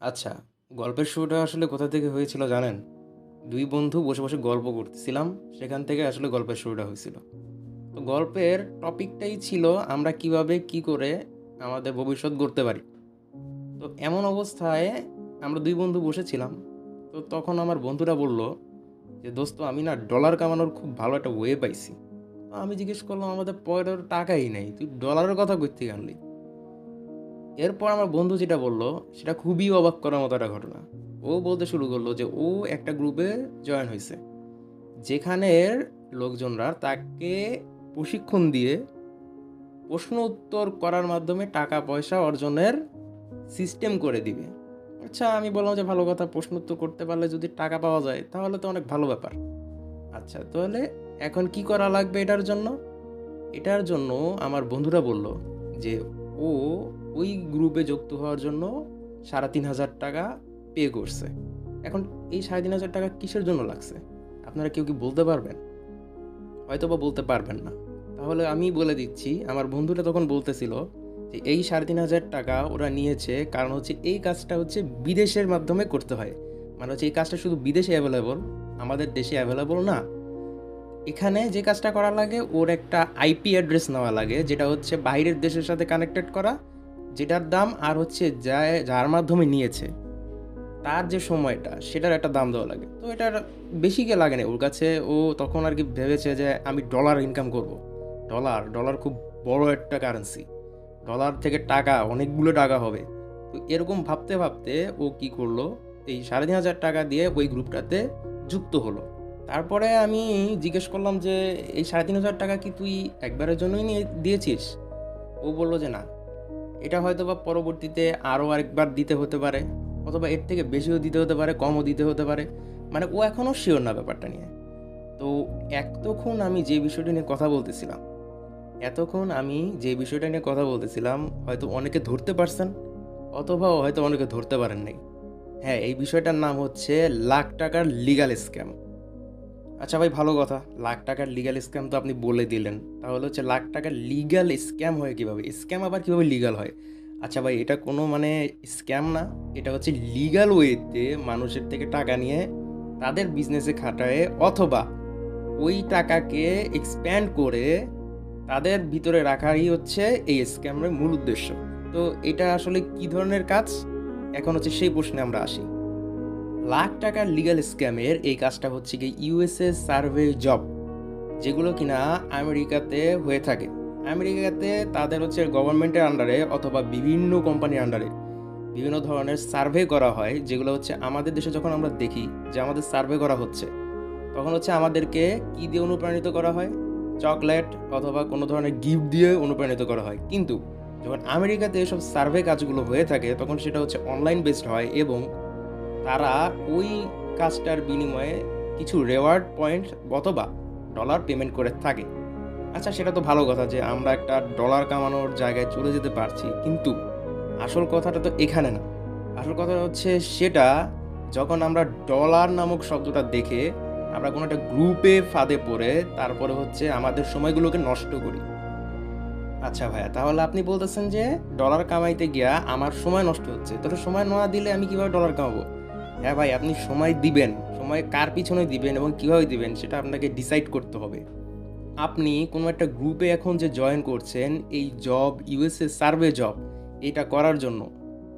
আচ্ছা গল্পের শুরুটা আসলে কোথা থেকে হয়েছিল জানেন? দুই বন্ধু বসে বসে গল্প করতেছিলাম, সেখান থেকে আসলে গল্পের শুরুটা হয়েছিল। তো গল্পের টপিকটাই ছিল আমরা কীভাবে, কি করে আমাদের ভবিষ্যৎ গড়তে পারি। তো এমন অবস্থায় আমরা দুই বন্ধু বসেছিলাম, তো তখন আমার বন্ধুরা বলল যে, দোস্ত, আমি না ডলার কামানোর খুব ভালো একটা ওয়ে পাইছি। আমি জিজ্ঞেস করলাম, আমাদের তো টাকাই নেই, তুই ডলারের কথা করতে আনলি এরপর আমার বন্ধু যেটা বলল, সেটা খুবই অবাক করার মতো একটা ঘটনা। ও বলতে শুরু করল যে ও একটা গ্রুপে জয়েন হয়েছে, যেখানের লোকজনরা তাকে প্রশিক্ষণ দিয়ে প্রশ্ন উত্তর করার মাধ্যমে টাকা পয়সা অর্জনের সিস্টেম করে দিবে। আচ্ছা আমি বললাম যে ভালো কথা, প্রশ্ন উত্তর করতে পারলে যদি টাকা পাওয়া যায়, তাহলে তো অনেক ভালো ব্যাপার। আচ্ছা তাহলে এখন কি করা লাগবে এটার জন্য? এটার জন্য আমার বন্ধুরা বলল যে ও ওই গ্রুপে যুক্ত হওয়ার জন্য সাড়ে তিন হাজার টাকা পে করছে। এখন এই সাড়ে তিন হাজার টাকা কিসের জন্য লাগছে? আপনারা কেউ কি বলতে পারবেন? হয়তো বা বলতে পারবেন না। তাহলে আমি বলে দিচ্ছি, আমার বন্ধুরা তখন বলতেছিল যে এই সাড়ে তিন হাজার টাকা ওরা নিয়েছে কারণ হচ্ছে এই কাজটা হচ্ছে বিদেশের মাধ্যমে করতে হয়। মানে হচ্ছে এই কাজটা শুধু বিদেশে অ্যাভেলেবল আমাদের দেশে অ্যাভেলেবল না। এখানে যে কাজটা করা লাগে, ওর একটা আইপি অ্যাড্রেস নেওয়া লাগে, যেটা হচ্ছে বাইরের দেশের সাথে কানেক্টেড করা। যেটার দাম আর হচ্ছে যা যার মাধ্যমে নিয়েছে, তার যে সময়টা, সেটার একটা দাম দেওয়া লাগে। তো এটার বেশি কে লাগে না। ওর কাছে ও তখন আর কি ভেবেছে যে আমি ডলার ইনকাম করব। ডলার ডলার খুব বড় একটা কারেন্সি ডলার থেকে টাকা, অনেকগুলো টাকা হবে। তো এরকম ভাবতে ভাবতে ও কি করল? এই সাড়ে তিন হাজার টাকা দিয়ে ওই গ্রুপটাতে যুক্ত হলো। তারপরে আমি জিজ্ঞেস করলাম যে, এই সাড়ে তিন হাজার টাকা কি তুই একবারের জন্যই নিয়ে দিয়েছিস? ও বলল যে, না। এটা হয়তো বা পরবর্তীতে আরও আরেকবার দিতে হতে পারে, অথবা এর থেকে বেশিও দিতে হতে পারে, কমও দিতে হতে পারে। মানে ও এখনও শিওর না ব্যাপারটা নিয়ে। তো এতক্ষণ আমি যে বিষয়টা নিয়ে কথা বলতেছিলাম, এতক্ষণ আমি যে বিষয়টা নিয়ে কথা বলতেছিলাম, হয়তো অনেকে ধরতে পারছেন, অথবা হয়তো অনেকে ধরতে পারেন নাই। হ্যাঁ এই বিষয়টার নাম হচ্ছে লাখ টাকার লিগাল স্ক্যাম আচ্ছা ভাই, ভালো কথা। লাখ টাকার লিগাল স্ক্যাম তো আপনি বলে দিলেন। তাহলে হচ্ছে লাখ টাকার লিগাল স্ক্যাম হয় কীভাবে? স্ক্যাম আবার কীভাবে লিগাল হয়? আচ্ছা ভাই, এটা কোনো মানে স্ক্যাম না। এটা হচ্ছে লিগাল ওয়েতে মানুষের থেকে টাকা নিয়ে তাদের বিজনেসে খাটায় অথবা ওই টাকাকে এক্সপ্যান্ড করে তাদের ভিতরে রাখারই হচ্ছে এই স্ক্যামের মূল উদ্দেশ্য। তো এটা আসলে কি ধরনের কাজ? এখন হচ্ছে সেই প্রশ্নে আমরা আসি। লাখ টাকার লিগ্যাল স্ক্যামের এই কাজটা হচ্ছে কি ইউএসএ সার্ভে জব যেগুলো কিনা আমেরিকাতে হয়ে থাকে। আমেরিকাতে তাদের হচ্ছে গভর্নমেন্টের আন্ডারে অথবা বিভিন্ন কোম্পানির আন্ডারে বিভিন্ন ধরনের সার্ভে করা হয়, যেগুলো হচ্ছে আমাদের দেশে যখন আমরা দেখি যে আমাদের সার্ভে করা হচ্ছে, তখন হচ্ছে আমাদেরকে কি দিয়ে অনুপ্রাণিত করা হয়? চকলেট অথবা কোনো ধরনের গিফট দিয়ে অনুপ্রাণিত করা হয়। কিন্তু যখন আমেরিকাতে এসব সার্ভে কাজগুলো হয়ে থাকে, তখন সেটা হচ্ছে অনলাইন বেসড হয় এবং তারা ওই কাজটার বিনিময়ে কিছু রেওয়ার্ড পয়েন্ট অথবা ডলার পেমেন্ট করে থাকে। আচ্ছা সেটা তো ভালো কথা যে আমরা একটা ডলার কামানোর জায়গায় চলে যেতে পারছি, কিন্তু আসল কথাটা তো এখানে না। আসল কথা হচ্ছে সেটা যখন আমরা ডলার নামক শব্দটা দেখে আমরা কোনো একটা গ্রুপে ফাঁদে পড়ে তারপরে হচ্ছে আমাদের সময়গুলোকে নষ্ট করি। আচ্ছা ভাইয়া, তাহলে আপনি বলতেছেন যে ডলার কামাইতে গিয়া আমার সময় নষ্ট হচ্ছে। তাহলে সময় না দিলে আমি কীভাবে ডলার কামাবো? হ্যাঁ ভাই, আপনি সময় দিবেন, সময় কার পিছনে দিবেন এবং কীভাবে দিবেন সেটা আপনাকে ডিসাইড করতে হবে। আপনি কোনো একটা গ্রুপে এখন যে জয়েন করছেন, এই জব ইউএসএ সার্ভে জব এটা করার জন্য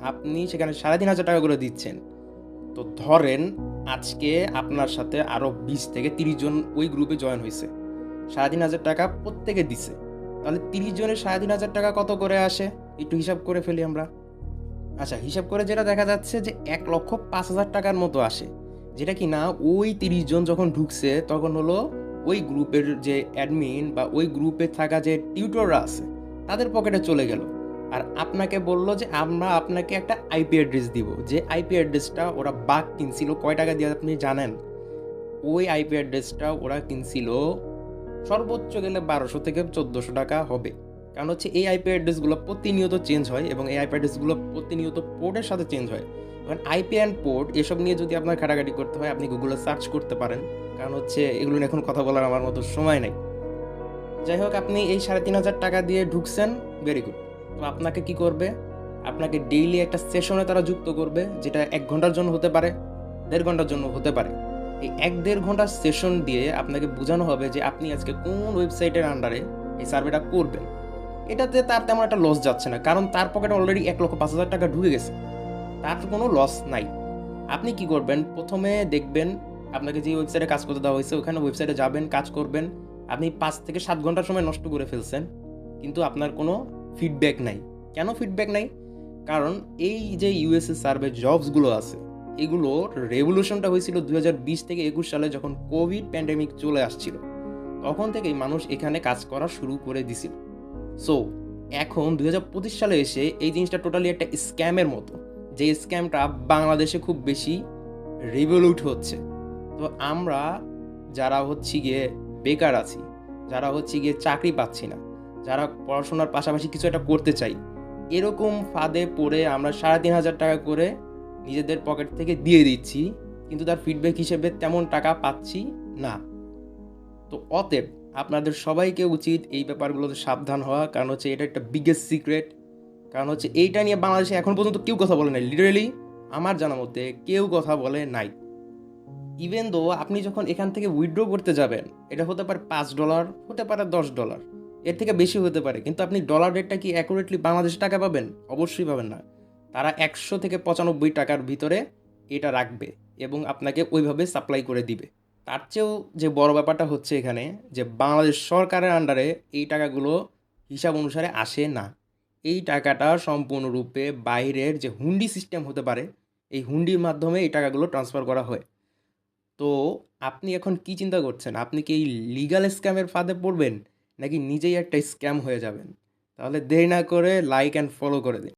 আপনি সেখানে সাড়ে তিন হাজার টাকা করে দিচ্ছেন। তো ধরেন আজকে আপনার সাথে আরও বিশ থেকে তিরিশ জন ওই গ্রুপে জয়েন হয়েছে। সাড়ে তিন হাজার টাকা প্রত্যেকে দিছে। তাহলে তিরিশ জনের সাড়ে তিন হাজার টাকা কত করে আসে? একটু হিসাব করে ফেলি আমরা। আচ্ছা হিসাব করে যেটা দেখা যাচ্ছে যে এক লক্ষ পাঁচ হাজার টাকার মতো আসে। যেটা কি না, ওই তিরিশ জন যখন ঢুকছে, তখন হলো ওই গ্রুপের যে অ্যাডমিন বা ওই গ্রুপে থাকা যে টিউটররা আছে, তাদের পকেটে চলে গেল। আর আপনাকে বলল যে আমরা আপনাকে একটা আইপি অ্যাড্রেস দিব, যে আইপি অ্যাড্রেসটা ওরা বাঘ কিনছিল, কয় টাকা দিয়ে আপনি জানেন? ওই আইপি অ্যাড্রেসটা ওরা কিনছিল সর্বোচ্চ গেলে বারোশো থেকে চোদ্দোশো টাকা হবে। কারণ হচ্ছে এই আইপি অ্যাড্রেসগুলো প্রতিনিয়ত চেঞ্জ হয় এবং এই আইপি অ্যাড্রেসগুলো প্রতিনিয়ত পোর্টের সাথে চেঞ্জ হয়। এখন আইপি অ্যান্ড পোর্ট এসব নিয়ে যদি আপনার ঘাটাঘাটি করতে হয়, আপনি গুগলে সার্চ করতে পারেন। কারণ হচ্ছে এগুলো এখন কথা বলার আমার মতো সময় নেই। যাই হোক, আপনি এই সাড়ে তিন হাজার টাকা দিয়ে ঢুকছেন ভেরি গুড তো আপনাকে কি করবে? আপনাকে ডেইলি একটা সেশনে তারা যুক্ত করবে, যেটা এক ঘণ্টার জন্য হতে পারে, দেড় ঘণ্টার জন্য হতে পারে। এই এক দেড় ঘণ্টার সেশন দিয়ে আপনাকে বোঝানো হবে যে আপনি আজকে কোন ওয়েবসাইটের আন্ডারে এই সার্ভেটা করবেন। এটাতে তার তেমন একটা লস যাচ্ছে না, কারণ তার পকেটে অলরেডি এক লক্ষ পাঁচ হাজার টাকা ঢুকে গেছে। তার কোনো লস নাই। আপনি কি করবেন? প্রথমে দেখবেন আপনাকে যে ওয়েবসাইটে কাজ করতে দেওয়া হয়েছে, ওখানে ওয়েবসাইটে যাবেন, কাজ করবেন। আপনি পাঁচ থেকে সাত ঘণ্টার সময় নষ্ট করে ফেলছেন, কিন্তু আপনার কোনো ফিডব্যাক নাই। কেন ফিডব্যাক নাই? কারণ এই যে ইউএসএ সার্ভে জবসগুলো আছে এগুলোর রেভলিউশনটা হয়েছিল দু হাজার বিশ থেকে একুশ সালে যখন কোভিড প্যান্ডেমিক চলে আসছিল। তখন থেকেই মানুষ এখানে কাজ করা শুরু করে দিছিল। সো এখন দুই হাজার পঁচিশ সালে এসে এই জিনিসটা টোটালি একটা স্ক্যামের মতো। যে স্ক্যামটা বাংলাদেশে খুব বেশি রিভলিউট হচ্ছে। তো আমরা যারা হচ্ছে গিয়ে বেকার আছি, যারা হচ্ছে গিয়ে চাকরি পাচ্ছি না, যারা পড়াশোনার পাশাপাশি কিছু একটা করতে চাই, এরকম ফাঁদে পড়ে আমরা সাড়ে তিন হাজার টাকা করে নিজেদের পকেট থেকে দিয়ে দিচ্ছি, কিন্তু তার ফিডব্যাক হিসেবে তেমন টাকা পাচ্ছি না। তো অতএব আপনাদের সবাইকে উচিত এই ব্যাপারগুলোতে সাবধান হওয়া। কারণ হচ্ছে এটা একটা বিগেস্ট সিক্রেট কারণ হচ্ছে এইটা নিয়ে বাংলাদেশে এখন পর্যন্ত কেউ কথা বলে নাই। লিটারেলি আমার জানা মতে কেউ কথা বলে নাই। ইভেন দো আপনি যখন এখান থেকে উইথড্র করতে যাবেন, এটা হতে পারে পাঁচ ডলার হতে পারে দশ ডলার এর থেকে বেশি হতে পারে। কিন্তু আপনি ডলার রেটটা কি অ্যাকুরেটলি বাংলাদেশে টাকা পাবেন? অবশ্যই পাবেন না। তারা একশো থেকে পঁচানব্বই টাকার ভিতরে এটা রাখবে এবং আপনাকে ওইভাবে সাপ্লাই করে দিবে। তার চেয়েও যে বড় ব্যাপারটা হচ্ছে এখানে যে বাংলাদেশ সরকারের আন্ডারে এই টাকাগুলো হিসাব অনুসারে আসে না। এই টাকাটা সম্পূর্ণরূপে বাইরের যে হুন্ডি সিস্টেম হতে পারে, এই হুন্ডির মাধ্যমে এই টাকাগুলো ট্রান্সফার করা হয়। তো আপনি এখন কি চিন্তা করছেন? আপনি কি এই লিগাল স্ক্যামের ফাঁদে পড়বেন নাকি নিজেই একটা স্ক্যাম হয়ে যাবেন? তাহলে দেরি না করে লাইক অ্যান্ড ফলো করে দিন।